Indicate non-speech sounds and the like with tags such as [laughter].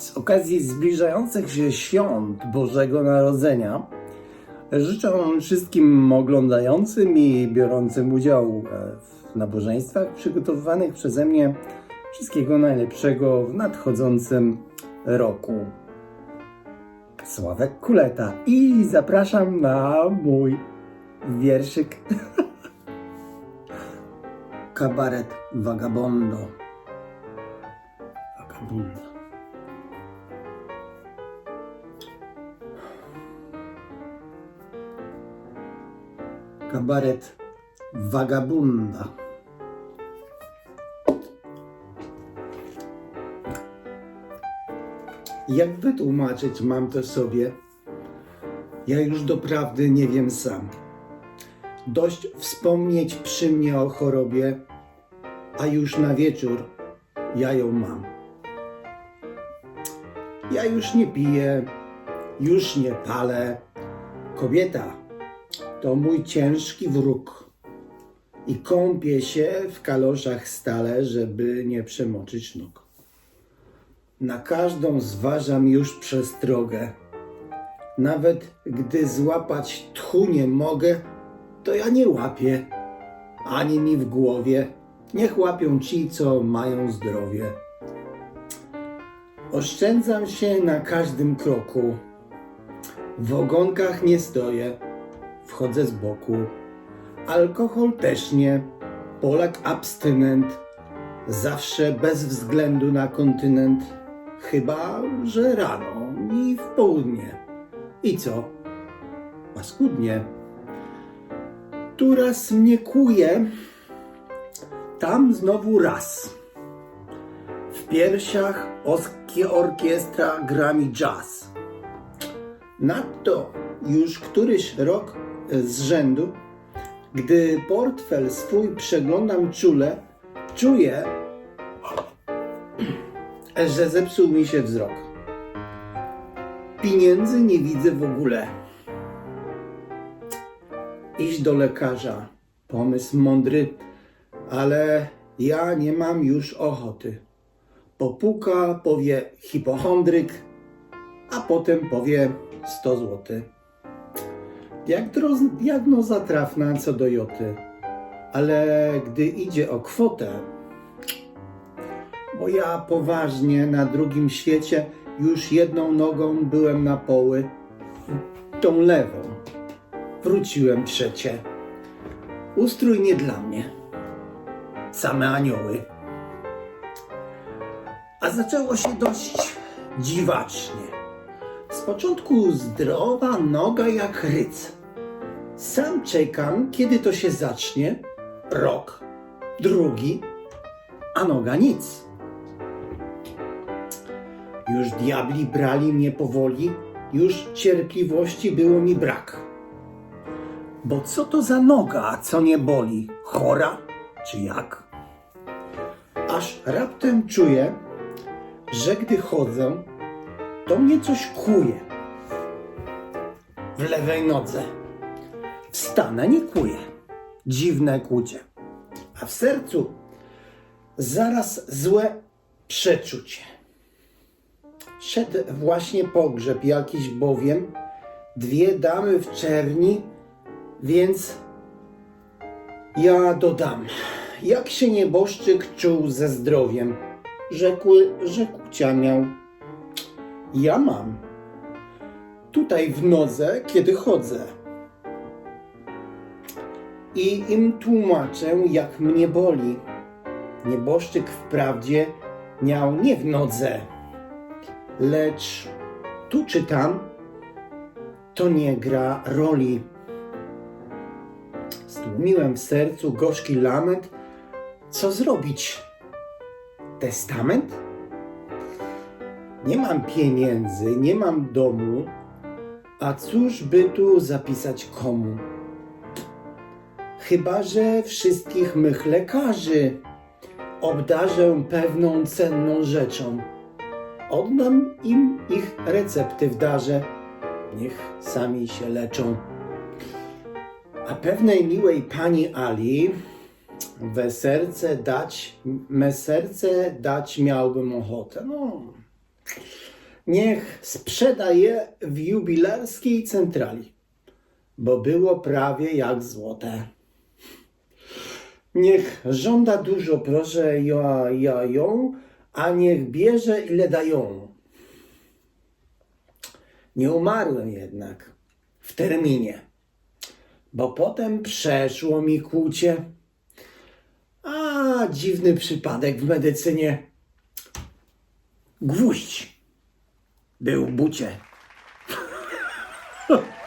Z okazji zbliżających się świąt Bożego Narodzenia życzę wszystkim oglądającym i biorącym udział e, w nabożeństwach przygotowywanych przeze mnie wszystkiego najlepszego w nadchodzącym roku. Sławek Kuleta i zapraszam na mój wierszyk [laughs] Kabaret Vagabondo. Vagabondo. Kabaret Vagabunda. Jak wytłumaczyć mam to sobie? Ja już doprawdy nie wiem sam. Dość wspomnieć przy mnie o chorobie, a już na wieczór ja ją mam. Ja już nie piję, już nie palę. Kobieta to mój ciężki wróg i kąpię się w kaloszach stale, żeby nie przemoczyć nóg. Na każdą zważam już przestrogę. Nawet gdy złapać tchu nie mogę, to ja nie łapię, ani mi w głowie. Niech łapią ci, co mają zdrowie. Oszczędzam się na każdym kroku. W ogonkach nie stoję, wchodzę z boku. Alkohol też nie, Polak abstynent, zawsze bez względu na kontynent. Chyba, że rano i w południe. I co? Paskudnie. Tu raz mnie kuje, tam znowu raz. W piersiach orkiestra gra mi jazz. Nadto już któryś rok z rzędu, gdy portfel swój przeglądam czule, czuję, że zepsuł mi się wzrok. Pieniędzy nie widzę w ogóle. Iść do lekarza. Pomysł mądry, ale ja nie mam już ochoty. Popuka, powie hipochondryk, a potem powie 100 zł. Jak diagnoza trafna co do joty, ale gdy idzie o kwotę, bo ja poważnie na drugim świecie już jedną nogą byłem na poły, tą lewą. Wróciłem trzecie. Ustrój nie dla mnie. Same anioły. A zaczęło się dość dziwacznie. Z początku zdrowa noga jak ryc. Sam czekam, kiedy to się zacznie. Rok, drugi, a noga nic. Już diabli brali mnie powoli, już cierpliwości było mi brak. Bo co to za noga, co nie boli? Chora czy jak? Aż raptem czuję, że gdy chodzę, to mnie coś kuje. W lewej nodze. Wstanę, nie kuje. Dziwne kłucie. A w sercu zaraz złe przeczucie. Szedł właśnie pogrzeb jakiś bowiem, dwie damy w czerni, więc ja dodam, jak się nieboszczyk czuł ze zdrowiem. Rzekły, że kucia miał. Ja mam. Tutaj w nodze, kiedy chodzę. I im tłumaczę, jak mnie boli. Nieboszczyk wprawdzie miał nie w nodze, lecz tu czy tam to nie gra roli. Stłumiłem w sercu gorzki lament. Co zrobić? Testament? Nie mam pieniędzy, nie mam domu, a cóż by tu zapisać komu? Chyba, że wszystkich mych lekarzy obdarzę pewną cenną rzeczą. Oddam im ich recepty w darze, niech sami się leczą. A pewnej miłej pani Ali we serce dać, me serce dać miałbym ochotę. No, Niech sprzeda je w jubilarskiej centrali, bo było prawie jak złote. Niech żąda dużo, proszę ja, ja ją, a niech bierze ile dają. Nie umarłem jednak w terminie, bo potem przeszło mi kłucie. A, dziwny przypadek w medycynie. Gwóźdź był bucie. [laughs]